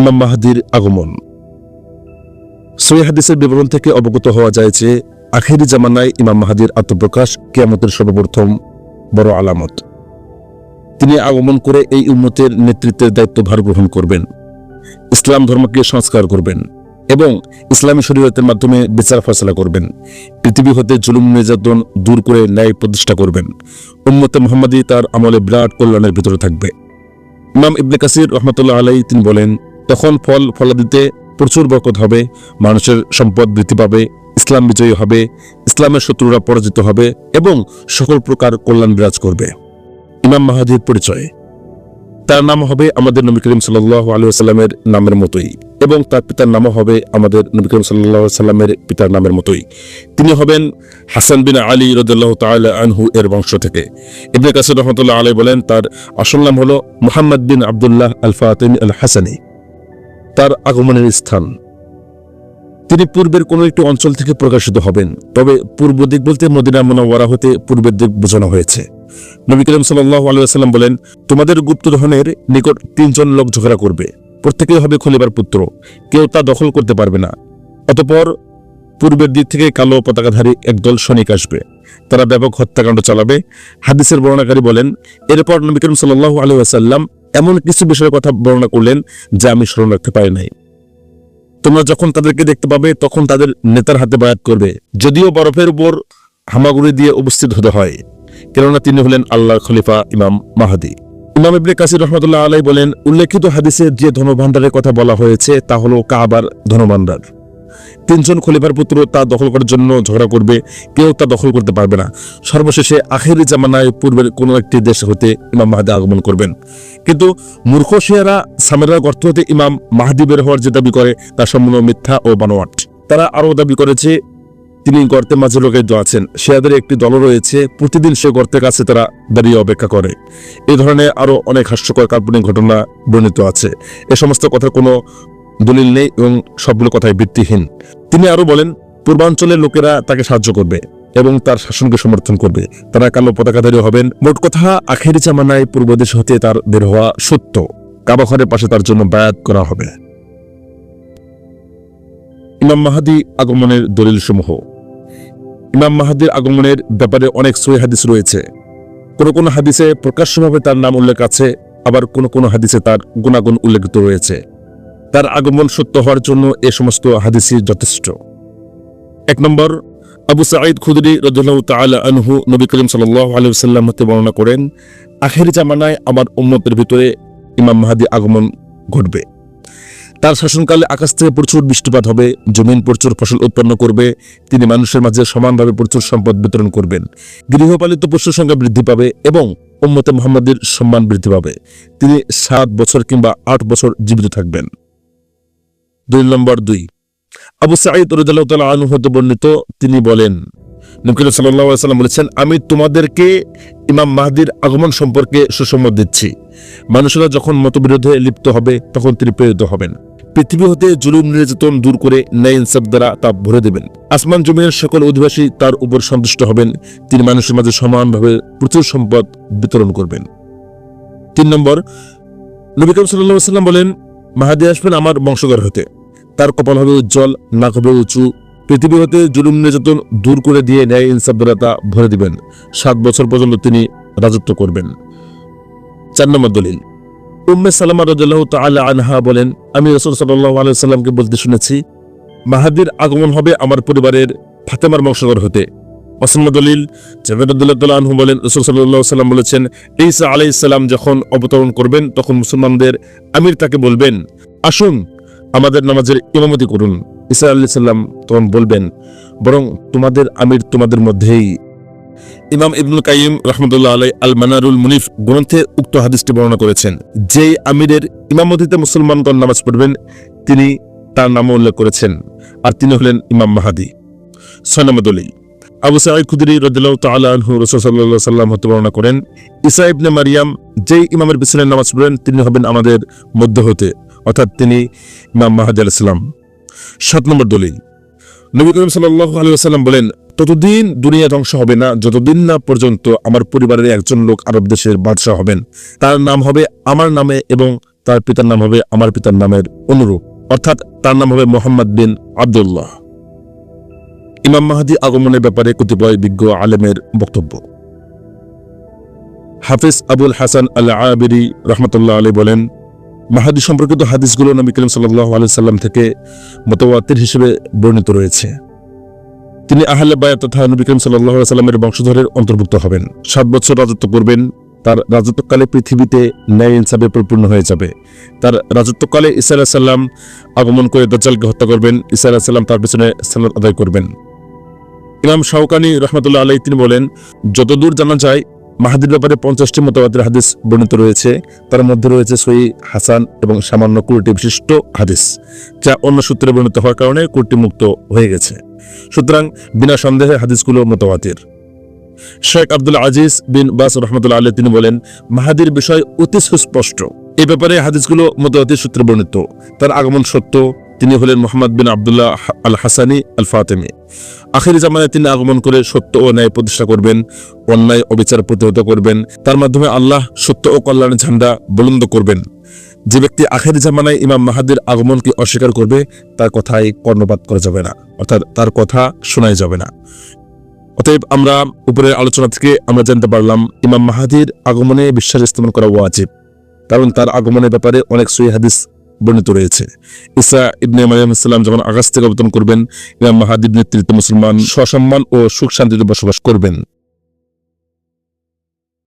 ইমাম মাহাদির আগমন। হাদিসের বিবরণ থেকে অবগত হওয়া যায় যে, আখেরি জামানায় ইমাম মাহাদির আত্মপ্রকাশ কিয়ামতের সর্বপ্রথম বড় আলামত। তিনি আগমন করে এই উম্মতের নেতৃত্বের দায়িত্বভার গ্রহণ করবেন, ইসলাম ধর্মকে সংস্কার করবেন এবং ইসলামী শরীয়তের মাধ্যমে বিচার ফয়সলা করবেন, পৃথিবী হতে জুলুম নির্যাতন দূর করে ন্যায় প্রতিষ্ঠা করবেন, উম্মতে মোহাম্মদী তার আমলে বিরাট কল্যাণের ভিতরে থাকবে। ইমাম ইবনে কাসির রহমতুল্লাহ আলাই তিনি বলেন তখন ফল ফলাদিতে প্রচুর বরকত হবে, মানুষের সম্পদ বৃদ্ধি পাবে, ইসলাম বিজয়ী হবে, ইসলামের শত্রুরা পরাজিত হবে এবং সকল প্রকার কল্যাণ বিরাজ করবে। ইমাম মাহাদির পরিচয়। তার নাম হবে আমাদের নবী করিম সাল্লাহ নামের মতোই এবং তার পিতার নামও হবে আমাদের নবী করিম সাল্লাহ সাল্লামের পিতার নামের মতোই। তিনি হবেন হাসান বিন আলী রদুল্লাহ তাআলা আনহু এর বংশ থেকে। ইবনে কাসির রহমতুল্লাহ আলাই বলেন, তার আসল নাম হল মোহাম্মদ বিন আবদুল্লাহ আল ফাতিম আল হাসানি তার আগমনের স্থান। তিনি পূর্বের কোনো একটি অঞ্চল থেকে প্রকাশিত হবেন, তবে পূর্ব দিক বলতে মদিনা মোনাওয়ারা হতে পূর্বের দিক বোঝানো হয়েছে। নবী করিম সাল্লাহ আলুসাল্লাম বলেন, তোমাদের গুপ্তধনের নিকট তিনজন লোক ঝগড়া করবে। প্রত্যেকেই হবে খলিবার পুত্র। কেউ তা দখল করতে পারবে না। অতপর পূর্বের দিক থেকে কালো পতাকাধারী একদল সৈনিক আসবে। তারা ব্যাপক হত্যাকাণ্ড চালাবে। হাদিসের বর্ণনাকারী বলেন, এরপর নবী করিম সাল্লাহ আলুসাল্লাম এমন কিছু বিষয়ের কথা বর্ণনা করলেন যা আমি স্মরণ রাখতে পারি নাই। তোমরা যখন তাদেরকে দেখতে পাবে, তখন তাদের নেতার হাতে বায়াত করবে। যদিও বরফের উপর হামাগুড়ি দিয়ে উপস্থিত হতে হয়, কেননা তিনি হলেন আল্লাহর খলিফা ইমাম মাহাদি। ইমাম ইবনে কাসির রহমতুল্লাহ আলাই বলেন, উল্লেখিত হাদিসে যে ধনভাণ্ডারের কথা বলা হয়েছে, তা হলো কাবার ধনভাণ্ডার। তিনজন খলিফার পুত্র তা দখল করার জন্য ঝগড়া করবে, কেউ তা দখল করতে পারবে না। সর্বশেষে আখেরি জামানায় পূর্বের কোনো একটি দেশ হতে ইমাম মাহাদি আগমন করবেন। কিন্তু মূর্খ শিয়ারা সামেরা গর্ত হতে ইমাম মাহাদি বের হওয়ার যে দাবি করে, তা সম্পূর্ণ মিথ্যা ও বানোয়াট। তারা আরও দাবি করেছে, তিনি গর্তের মাঝে লোকায়িত আছেন। শেয়াদের একটি দল রয়েছে, প্রতিদিন সে গর্তের কাছে তারা দাঁড়িয়ে অপেক্ষা করে। এই ধরনের আরও অনেক হাস্যকর কাল্পনিক ঘটনা বর্ণিত আছে। এ সমস্ত কথার কোনো দলিল নেই এবং সবগুলো কথাই ভিত্তিহীন। তিনি আরও বলেন, পূর্বাঞ্চলের লোকেরা তাকে সাহায্য করবে এবং তার শাসনকে সমর্থন করবে। তারা কালো পতাকাধারী হবেন। মোট কথা, আখেরি জামানায় পূর্ব দেশ হতে তার বের হওয়া সত্য। কাবাঘরের পাশে তার জন্য বায়াত করা হবে। ইমাম মাহাদি আগমনের দলিল সমূহ ইমাম মাহাদির আগমনের ব্যাপারে অনেক সহি হাদিস রয়েছে। কোন কোন হাদিসে প্রকাশ্যভাবে তার নাম উল্লেখ আছে, আবার কোন কোন হাদিসে তার গুণাগুণ উল্লেখিত রয়েছে। তার আগমন সত্য হওয়ার জন্য এ সমস্ত হাদিসই যথেষ্ট। এক নম্বর, আবু সাঈদ খুদরি রদুল্লাহ তাআলা আনহু নবী করিম সাল্লাল্লাহু আলাইহি ওয়াসাল্লাম হতে বর্ণনা করেন, আখের জামানায় আমার উম্মতের ভিতরে ইমাম মাহাদি আগমন ঘটবে। তার শাসনকালে আকাশ থেকে প্রচুর বৃষ্টিপাত হবে, জমিন প্রচুর ফসল উৎপন্ন করবে, তিনি মানুষের মাঝে সমানভাবে প্রচুর সম্পদ বিতরণ করবেন। গৃহপালিত পশুর সংখ্যা বৃদ্ধি পাবে এবং উম্মতে মোহাম্মদের সম্মান বৃদ্ধি পাবে। তিনি সাত বছর কিংবা আট বছর জীবিত থাকবেন। দুই নম্বর দুই। আবু সাঈদ রুদাল্লাহ তাআলা আনহু হতে বর্ণিত, তিনি বলেন সাল্লাল্লাহু সাল্লাম বলেছেন, আমি তোমাদেরকে ইমাম মাহাদির আগমন সম্পর্কে সুসংবাদ দিচ্ছি। মানুষেরা যখন মতবিরোধে লিপ্ত হবে, তখন তিনি প্রেরিত হবেন। পৃথিবী হতে জুলুম, নির্যাতন দূর করে ন্যায় ইনসাফ দ্বারা তা ভরে দেবেন। আসমান জমিনের সকল অধিবাসী তার উপর সন্তুষ্ট হবেন। তিনি মানুষের মাঝে সমানভাবে প্রচুর সম্পদ বিতরণ করবেন। তিন নম্বর, নবী সাল্লাম বলেন, মাহাদি আসবেন আমার বংশধর হতে। তার কপাল হবে উজ্জ্বল, নাক হবে উঁচু। পৃথিবী হতে জুলুম নির্যাতন দূর করে দিয়ে ন্যায় ইনসাফ দ্বারা তা ভরে দিবেন। সাত বছর পর্যন্ত তিনি রাজত্ব করবেন। চার নম্বর দলিল। উম্মে সালামা রাদিয়াল্লাহু তাআলা আনহা বলেন, আমি রাসূল সাল্লাল্লাহু আলাইহি সাল্লামকে বলতে শুনেছি, মাহাদির আগমন হবে আমার পরিবারের ফাতেমার বংশধর হতে। অসম্ম দলিল জাভেদুল্লাহ আনহু বলেন, রসুল সাল্লাহ সাল্লাম বলেছেন, ঈসা আলাইহিস সালাম যখন অবতরণ করবেন, তখন মুসলমানদের আমির তাকে বলবেন, আসুন আমাদের নামাজের ইমামতি করুন। ঈসা আলাইহিস সাল্লাম তখন বলবেন, বরং তোমাদের আমির তোমাদের মধ্যেই। ইমাম ইবনুল কাইম রহমতুল্লাহ আলাই আল মানারুল মুনিফ গ্রন্থে উক্ত হাদিসটি বর্ণনা করেছেন, যেই আমিরের ইমামতিতে মুসলমানগণ নামাজ পড়বেন, তিনি তার নাম উল্লেখ করেছেন, আর তিনি হলেন ইমাম মাহাদি। নম্বর দলিল, আবু সাঈদ খুদরি রদিল্লাহ তাআলা আনহু রাসূল সাল্লাম হতে বর্ণনা করেন, ঈসা ইবনে মারিয়াম, যেই ইমামের পিছনে নামাজ পড়বেন, তিনি হবেন আমাদের মধ্য হতে অর্থাৎ তিনি ইমাম মাহাদি আলাইহিস সালাম। সাত নম্বর দলিল। নবী করিম ওয়াসাল্লাম বলেন, ততদিন দুনিয়া ধ্বংস হবে না, যতদিন না পর্যন্ত আমার পরিবারের একজন লোক আরব দেশের বাদশাহ হবেন। তার নাম হবে আমার নামে এবং তার পিতার নাম হবে আমার পিতার নামের অনুরূপ। অর্থাৎ তার নাম হবে মোহাম্মদ বিন আব্দুল্লাহ। ইমাম মাহাদি আগমনের ব্যাপারে কতিপয় বিজ্ঞ আলেমের বক্তব্য। হাফিজ আবুল হাসান আল আবিরি রহমতুল্লাহ আলী বলেন মাহাদি সম্পর্কিত হাদিসগুলো নবী করিম সাল্লাহ সাল্লাম থেকে মোতাবাতির হিসেবে বর্ণিত রয়েছে। তিনি আহলে বায়া তথা নবী করিম সাল্লাহ বংশধরের অন্তর্ভুক্ত হবেন। সাত বছর রাজত্ব করবেন, তার রাজত্বকালে পৃথিবীতে ন্যায় ইনসাফে পরিপূর্ণ হয়ে যাবে। তার রাজত্বকালে ইসা সাল্লাম আগমন করে দজ্জালকে হত্যা করবেন ইসা সাল্লাম তার পেছনে সালাত আদায় করবেন। ইমাম শাহকানি রহমতুল্লাহ আলাই তিনি বলেন, যতদূর জানা যায় মাহাদির ব্যাপারে পঞ্চাশটি মতবাদের হাদিস বর্ণিত রয়েছে। তার মধ্যে রয়েছে সই হাসান এবং সামান্য কুড়িটি বিশিষ্ট হাদিস, যা অন্য সূত্রে বর্ণিত হওয়ার কারণে কুড়িটি মুক্ত হয়ে গেছে। সুতরাং বিনা সন্দেহে হাদিসগুলো মতবাদের। শেখ আব্দুল আজিজ বিন বাস রহমতুল্লাহ আলী তিনি বলেন, মাহাদির বিষয় অতি সুস্পষ্ট। এই ব্যাপারে হাদিসগুলো মতবাদের সূত্রে বর্ণিত। তার আগমন সত্য তিনি হলেন মোহাম্মদ বিন আবদুল্লাহ আল হাসানি আল ফাতেমি আখির জামানায় তিনি আগমন করে সত্য ও ন্যায় প্রতিষ্ঠা করবেন, অন্যায় অবিচার প্রতিহত করবেন, তার মাধ্যমে আল্লাহ সত্য ও কল্যাণের ঝান্ডা বুলন্দ করবেন। যে ব্যক্তি আখের জামানায় ইমাম মাহাদির আগমনকে অস্বীকার করবে, তার কথায় কর্ণপাত করা যাবে না, অর্থাৎ তার কথা শোনাই যাবে না। অতএব আমরা উপরের আলোচনা থেকে আমরা জানতে পারলাম, ইমাম মাহাদির আগমনে বিশ্বাস স্থাপন করা ওয়াজিব, কারণ তার আগমনের ব্যাপারে অনেক সই হাদিস বর্ণিত রয়েছে। ইসা ইবনে মারিয়াম যখন আকাশ থেকে অবতরণ করবেন, ইমাম মাহাদিব নেতৃত্বে মুসলমান সসম্মান ও সুখ শান্তিতে বসবাস করবেন।